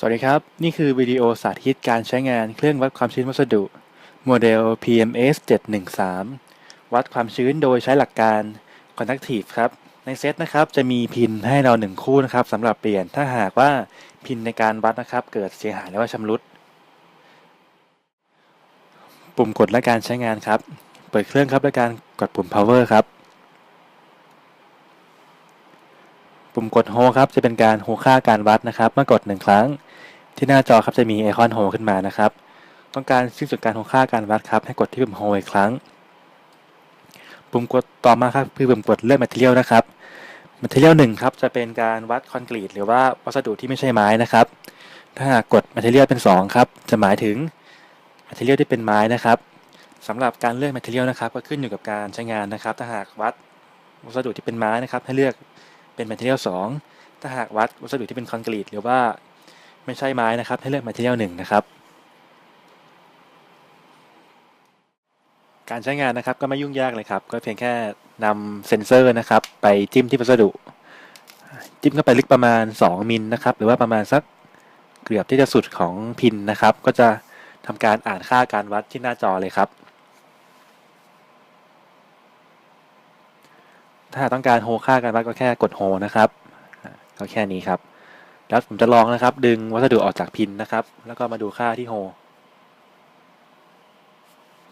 สวัสดีครับ นี่คือวิดีโอสาธิตการใช้งานเครื่องวัดความชื้นวัสดุ โมเดล PMS 713 วัดความชื้นโดยใช้หลักการ Conductive ครับ ในเซตนะครับจะมีพินให้เราหนึ่งคู่นะครับสำหรับเปลี่ยนถ้าหากว่าพินในการวัดนะครับ เกิดเสียหายหรือว่าชำรุด ปุ่มกดและการใช้งานครับ เปิดเครื่องครับด้วยการกดปุ่ม power ครับ ปุ่มกดโฮครับจะเป็นการโฮค่าการวัดนะครับ เมื่อกดหนึ่งครั้ง ที่หน้าจอครับจะมีไอคอนโฮขึ้นมานะครับ ต้องการสิ้นสุดการโฮค่าการวัดครับ ให้กดที่ปุ่มโฮอีกครั้ง ปุ่มกดต่อมาครับคือปุ่มกดเลือก material นะครับ material หนึ่งครับจะเป็นการวัดคอนกรีตหรือว่าวัสดุที่ไม่ใช่ไม้นะครับ ถ้าหากกด material เป็นสองครับ จะหมายถึง material ที่เป็นไม้นะครับสำหรับการเลือก material นะครับ ก็ขึ้นอยู่กับการใช้งานนะครับ ถ้าหากวัดวัสดุที่เป็นไม้นะครับ ให้เลือกเป็น material 2ถ้าหากวัดวัสดุที่เป็นคอนกรีตหรือว่า ไม่ใช่ไม้นะครับ ให้เลือก material 1นะครับ การใช้งานนะครับก็ไม่ยุ่งยากเลยครับ ก็เพียงแค่นำเซนเซอร์นะครับ ไปจิ้มที่วัสดุ จิ้มเข้าไปลึกประมาณ 2มิลนะครับ หรือว่าประมาณสักเกือบที่จะสุดของพินนะครับ ก็จะทำการอ่านค่าการวัดที่หน้าจอเลยครับ ถ้าต้องการโฮค่าการวัดก็แค่กดโฮนะครับ ก็แค่นี้ครับ แล้วผมจะลองนะครับ ดึงวัสดุออกจากพินนะครับ แล้วก็มาดูค่าที่โฮ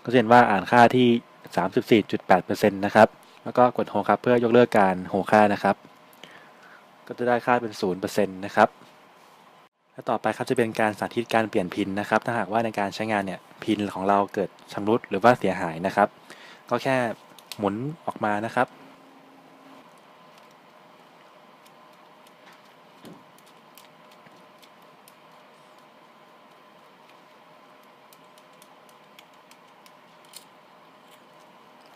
ก็จะเห็นว่าอ่านค่าที่ 34.8%นะครับ แล้วก็กดโฮครับเพื่อยกเลิกการโฮค่านะครับ ก็จะได้ค่าเป็น 0%นะครับและต่อไปครับจะเป็นการสาธิตการเปลี่ยนพินนะครับ ถ้าหากว่าในการใช้งานเนี่ยพินของเราเกิดชำรุดหรือว่าเสียหายนะครับ ก็แค่หมุนออกมานะครับ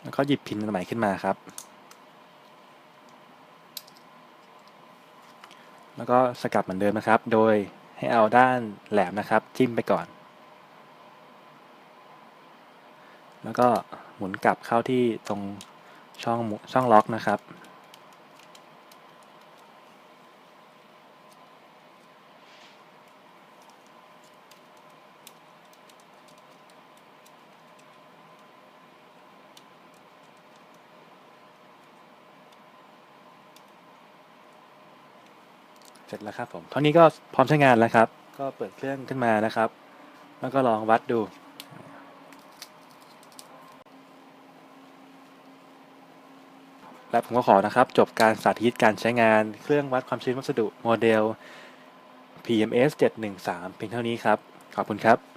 แล้วก็หยิบพินอันใหม่ขึ้นมาครับ แล้วก็สกัดเหมือนเดิมนะครับ โดยให้เอาด้านแหลมนะครับ จิ้มไปก่อน แล้วก็หมุนกลับเข้าที่ตรงช่องช่องล็อกนะครับ เสร็จแล้วครับผมเท่านี้ก็พร้อมใช้งานแล้วครับ ก็เปิดเครื่องขึ้นมานะครับ แล้วก็ลองวัดดูและผมก็ขอนะครับ จบการสาธิตการใช้งานเครื่องวัดความชื้นวัสดุโมเดล PMS 713 เพียงเท่านี้ครับ ขอบคุณครับ